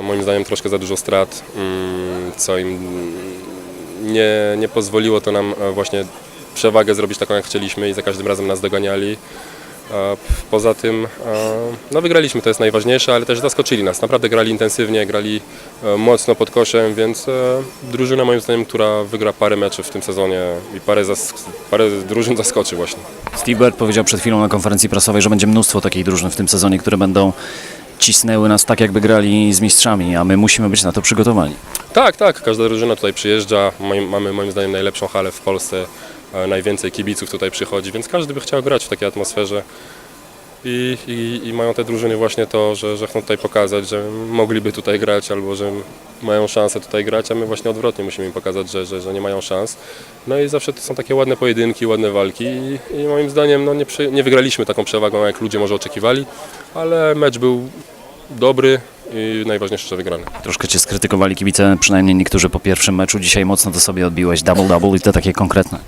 Moim zdaniem troszkę za dużo strat, mm, co im nie, nie pozwoliło to nam e, właśnie przewagę zrobić taką jak chcieliśmy i za każdym razem nas doganiali. Poza tym e, no wygraliśmy, to jest najważniejsze, ale też zaskoczyli nas. Naprawdę grali intensywnie, grali e, mocno pod koszem, więc drużyna moim zdaniem, która wygra parę meczów w tym sezonie i parę, zas- parę drużyn zaskoczy właśnie. Steve Bird powiedział przed chwilą na konferencji prasowej, że będzie mnóstwo takich drużyn w tym sezonie, które będą cisnęły nas tak, jakby grali z mistrzami, a my musimy być na to przygotowani. Tak, tak, każda drużyna tutaj przyjeżdża. Mamy moim zdaniem najlepszą halę w Polsce. E, Najwięcej kibiców tutaj przychodzi, więc każdy by chciał grać w takiej atmosferze. I, i, I mają te drużyny właśnie to, że, że chcą tutaj pokazać, że mogliby tutaj grać albo że mają szansę tutaj grać, a my właśnie odwrotnie musimy im pokazać, że, że, że nie mają szans. No i zawsze to są takie ładne pojedynki, ładne walki i, i moim zdaniem no nie, przy, nie wygraliśmy taką przewagą, jak ludzie może oczekiwali, ale mecz był dobry i najważniejsze, że wygrany. Troszkę cię skrytykowali kibice, przynajmniej niektórzy po pierwszym meczu. Dzisiaj mocno to sobie odbiłeś, double-double i to takie konkretne.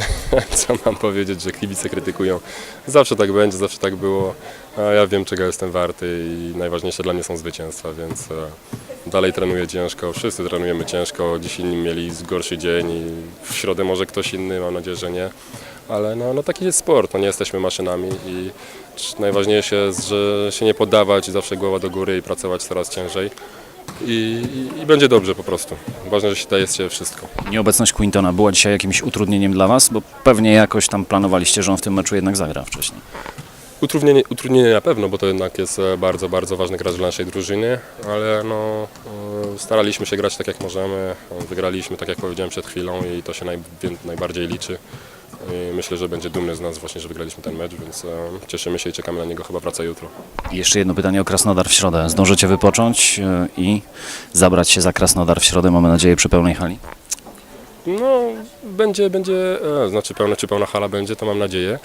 Co mam powiedzieć, że kibice krytykują. Zawsze tak będzie, zawsze tak było. A ja wiem, czego jestem warty i najważniejsze dla mnie są zwycięstwa, więc e, dalej trenuję ciężko. Wszyscy trenujemy ciężko. Dziś inni mieli gorszy dzień i w środę może ktoś inny, mam nadzieję, że nie. Ale no, no taki jest sport, no nie jesteśmy maszynami i najważniejsze jest, że się nie poddawać, zawsze głowa do góry i pracować coraz ciężej. I, i, i będzie dobrze po prostu. Ważne, że się daje z siebie wszystko. Nieobecność Quintona była dzisiaj jakimś utrudnieniem dla was, bo pewnie jakoś tam planowaliście, że on w tym meczu jednak zagra wcześniej. Utrudnienie, utrudnienie na pewno, bo to jednak jest e, bardzo, bardzo ważny gracz dla naszej drużyny, ale no, e, staraliśmy się grać tak jak możemy, wygraliśmy tak jak powiedziałem przed chwilą i to się naj, najbardziej liczy. I myślę, że będzie dumny z nas właśnie, że wygraliśmy ten mecz, więc e, cieszymy się i czekamy na niego, chyba wraca jutro. I jeszcze jedno pytanie o Krasnodar w środę. Zdążycie wypocząć yy, i zabrać się za Krasnodar w środę, mamy nadzieję, przy pełnej hali? No, będzie, będzie, e, znaczy pełna czy pełna hala będzie, to mam nadzieję.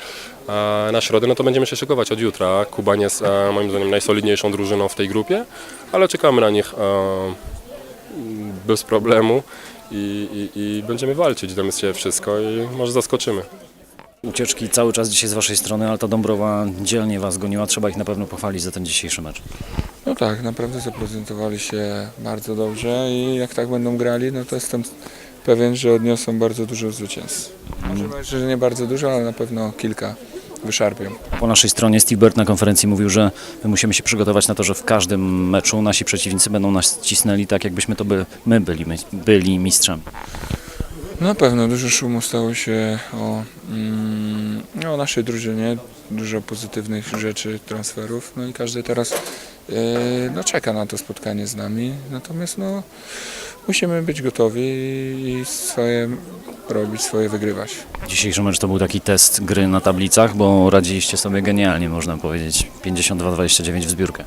A na środę no to będziemy się szykować od jutra. Kubań jest e, moim zdaniem najsolidniejszą drużyną w tej grupie, ale czekamy na nich e, bez problemu i, i, i będziemy walczyć, damy z siebie wszystko i może zaskoczymy. Ucieczki cały czas dzisiaj z waszej strony, Alta Dąbrowa dzielnie was goniła, trzeba ich na pewno pochwalić za ten dzisiejszy mecz. No tak, naprawdę zaprezentowali się bardzo dobrze i jak tak będą grali, no to jestem pewien, że odniosą bardzo dużo zwycięstw. Może, że nie bardzo dużo, ale na pewno kilka wyszarpią. Po naszej stronie Steve Bird na konferencji mówił, że my musimy się przygotować na to, że w każdym meczu nasi przeciwnicy będą nas cisnęli tak, jakbyśmy to by, my byli, my, byli mistrzami. Na pewno dużo szumu stało się o, mm, o naszej drużynie, dużo pozytywnych rzeczy, transferów, no i każdy teraz e, no, czeka na to spotkanie z nami, natomiast no, musimy być gotowi i swoje robić, swoje wygrywać. Dzisiejszy mecz to był taki test gry na tablicach, bo radziliście sobie genialnie, można powiedzieć. 52-29 w zbiórkę.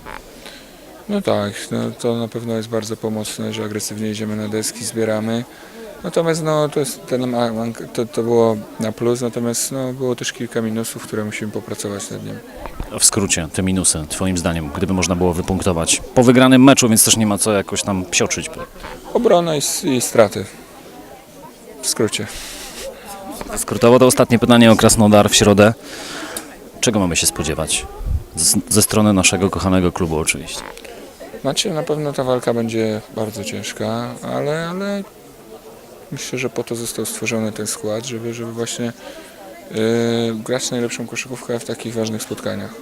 No tak, no to na pewno jest bardzo pomocne, że agresywnie idziemy na deski, zbieramy. Natomiast no, to, jest to, to było na plus, natomiast no, było też kilka minusów, które musimy popracować nad nim. W skrócie, te minusy, twoim zdaniem, gdyby można było wypunktować. Po wygranym meczu, więc też nie ma co jakoś tam psioczyć. Obrona i, i straty. W skrócie. Skrótowo to ostatnie pytanie o Krasnodar w środę. Czego mamy się spodziewać? Z, ze strony naszego kochanego klubu oczywiście. Znaczy na pewno ta walka będzie bardzo ciężka, ale, ale myślę, że po to został stworzony ten skład, żeby, żeby właśnie yy, grać najlepszą koszykówkę w takich ważnych spotkaniach.